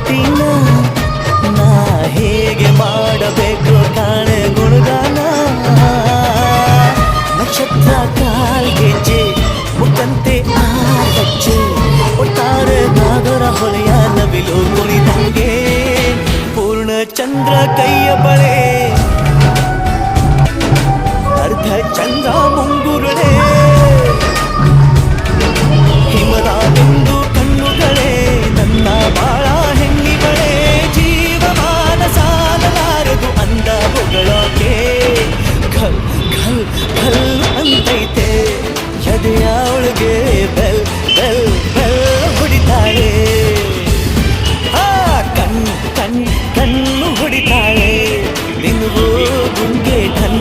ಕಠಿಣ ನಾ ಹೇಗೆ ಮಾಡಬೇಕು ಕಾಣೆ ಗುಣಗಾನ? ನಕ್ಷತ್ರ ಕಾಲ್ಗೆಜ್ಜೆ ಮುಖಂತೆ ಆರಚ್ಚೆ ಒಟ್ಟಾರೆ ನಾಗರ ಹೊಳೆಯ ನವಿಲು ಕುಣಿದಂಗೆ ಪೂರ್ಣ ಚಂದ್ರ ಕೈಯ ಬಳೆ. ಅರ್ಧ ಚಂದ್ರ அவளுக்கு பெல் பெல் பெல் பிடித்தாளே கண் கண் கண்ணு பிடித்தாளே நின்று உங்கே கண்